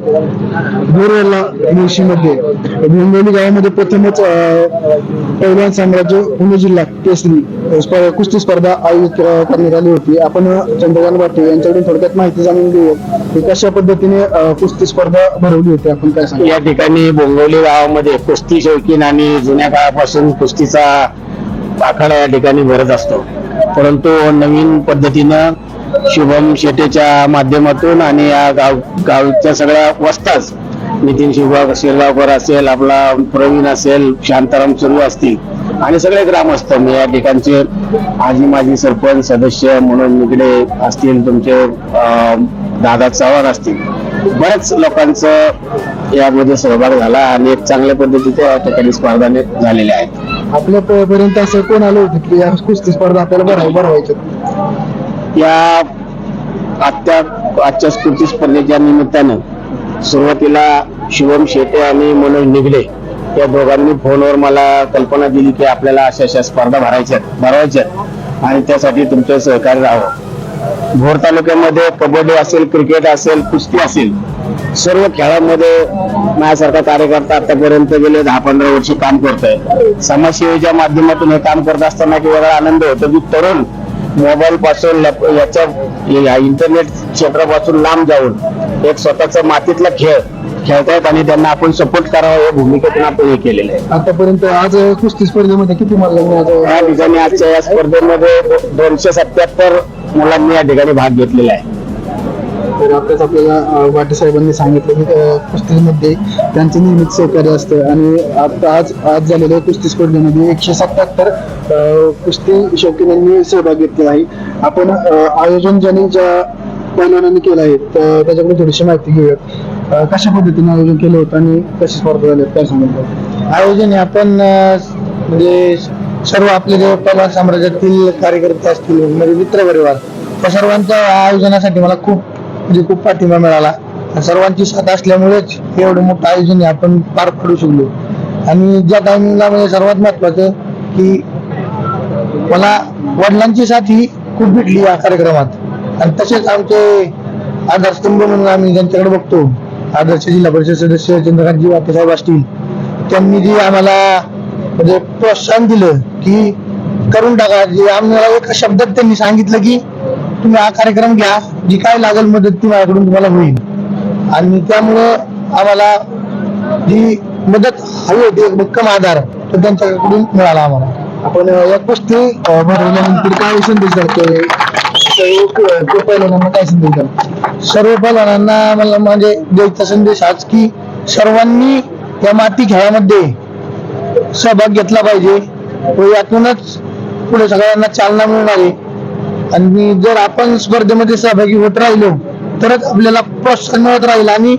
बोरवेला मुळशीमध्ये. भिंगवली गावामध्ये प्रथमच अं, पहिलवान साम्राज्य पुणे जिल्हा केसरी कुस्ती स्पर्धा आयोजित करण्यात आली होती. आपण चंद्रकांत पाटील यांच्याकडून थोडक्यात माहिती जाणून घेऊ की कशा पद्धतीने कुस्ती स्पर्धा भरवली होती. आपण काय या ठिकाणी बोंगवली गावामध्ये कुस्ती शौकीन आणि जुन्या काळापासून कुस्तीचा आखाडा या ठिकाणी भरत असतो. परंतु नवीन पद्धतीनं शुभम शेटेच्या माध्यमातून आणि या गाव गावच्या सगळ्या वस्ताच नितीन शिरगाव शिरगावकर असेल आपला प्रवीण असेल शांताराम सुरू असतील. आणि सगळे ग्रामस्थ मी या ठिकाणचे आजी माजी सरपंच सदस्य म्हणून इकडे असतील तुमचे अं, दादा चव्हाण असतील. बऱ्याच लोकांचं यामध्ये सहभाग झाला आणि एक चांगल्या पद्धतीच्या या ठिकाणी स्पर्धा झालेल्या आहेत. आपल्यापर्यंत पर्यंत असं कोण आलं होतं की या कुस्ती स्पर्धा आपल्याला भराव भरवायच्या? या आजच्या आजच्या स्फूर्ती स्पर्धेच्या निमित्तानं सुरुवातीला शिवम शेटे आणि मनोज निगले या दोघांनी फोनवर मला कल्पना दिली की आपल्याला अशा अशा स्पर्धा भरायच्या भरवायच्या आणि त्यासाठी तुमचं सहकार्य राहावं. भोर तालुक्यामध्ये कबड्डी असेल क्रिकेट असेल कुस्ती असेल सर्व खेळामध्ये माझ्यासारखा कार्यकर्ता आतापर्यंत गेले दहा पंधरा वर्ष काम करतोय. समाजसेवेच्या माध्यमातून हे काम करत असताना की वेगळा आनंद होतो की तरुण मोबाईल पासून लॅप- याच्या या इंटरनेट क्षेत्रापासून लांब जाऊन एक स्वतःचा मातीतला खेळ खेळतायत आणि त्यांना आपण सपोर्ट करावा या भूमिकेतून आपण हे केलेलं आहे. आतापर्यंत आज कुस्ती स्पर्धेमध्ये किती मारला आज या ठिकाणी आजच्या या स्पर्धेमध्ये दोनशे सत्याहत्तर मुलांनी या ठिकाणी भाग घेतलेला आहे. तर आताच आपल्याला वाटे साहेबांनी सांगितलं की कुस्तीमध्ये त्यांचं नियमित सहकार्य असतं. आणि आता आज आज झालेल्या कुस्ती स्पर्धेमध्ये एकशे सत्याहत्तर कुस्ती शौकीनांनी सहभाग घेतला आहे. आपण आयोजन ज्यांनी ज्या पैलवानांनी केलं आहे तर त्याच्याकडून थोडीशी माहिती घेऊयात. कशा पद्धतीने आयोजन केलं होतं आणि कशी स्पर्धा झाली काय सांगितलं आयोजन हे आपण म्हणजे सर्व आपले जे पवार साम्राज्यातील कार्यकर्ते असतील म्हणजे मित्र परिवार त्या सर्वांच्या आयोजनासाठी मला खूप म्हणजे खूप पाठिंबा मिळाला. सर्वांची साथ असल्यामुळेच हे एवढं मोठं आयोजन आपण पार पाडू शकलो. आणि ज्या टायमिंगला म्हणजे सर्वात महत्वाचं की मला वडिलांची साथ ही खूप भेटली या कार्यक्रमात. आणि तसेच आमचे आधारस्तंभ म्हणून आम्ही ज्यांच्याकडे बघतो आदर्श जिल्हा परिषद सदस्य चंद्रकांतजी वाटे असतील त्यांनी जी आम्हाला म्हणजे प्रोत्साहन दिलं की करून टाका. जे आम्हाला एका शब्दात त्यांनी सांगितलं की तुम्ही हा कार्यक्रम घ्या. जी काय लागेल मदत ती माझ्याकडून तुम्हाला होईल. आणि त्यामुळं आम्हाला जी मदत हवी होती एक भक्कम आधार तो त्यांच्याकडून मिळाला आम्हाला. आपण या अं, भरवल्यानंतर काय संदेश जातो पैलवानांना काय संदेश द्याल? सर्व पैलवानांना मला म्हणजे द्यायचा संदेश हाच की सर्वांनी या माती खेळामध्ये सहभाग घेतला पाहिजे. व यातूनच पुढे सगळ्यांना चालना मिळणार आहे. आणि जर आपण स्पर्धेमध्ये सहभागी होत राहिलो तरच आपल्याला प्रोत्साहन मिळत राहील. आणि